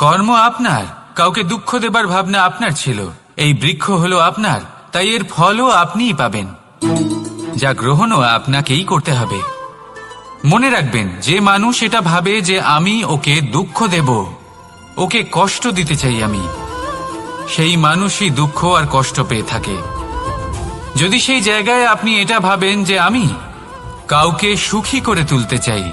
কর্ম আপনার। কাউকে দুঃখ দেবার ভাবনা আপনার ছিল। এই বৃক্ষ হলো আপনার, তাই এর ফলও আপনিই পাবেন। যা গ্রহণও আপনাকেই করতে হবে। মনে রাখবেন, যে মানুষ এটা ভাবে যে আমি ওকে দুঃখ দেব, ওকে কষ্ট দিতে চাই আমি। সেই মানুষই দুঃখ আর কষ্ট পেয়ে থাকে। যদি সেই জায়গায় আপনি এটা ভাবেন যে আমি কাউকে সুখী করে তুলতে চাই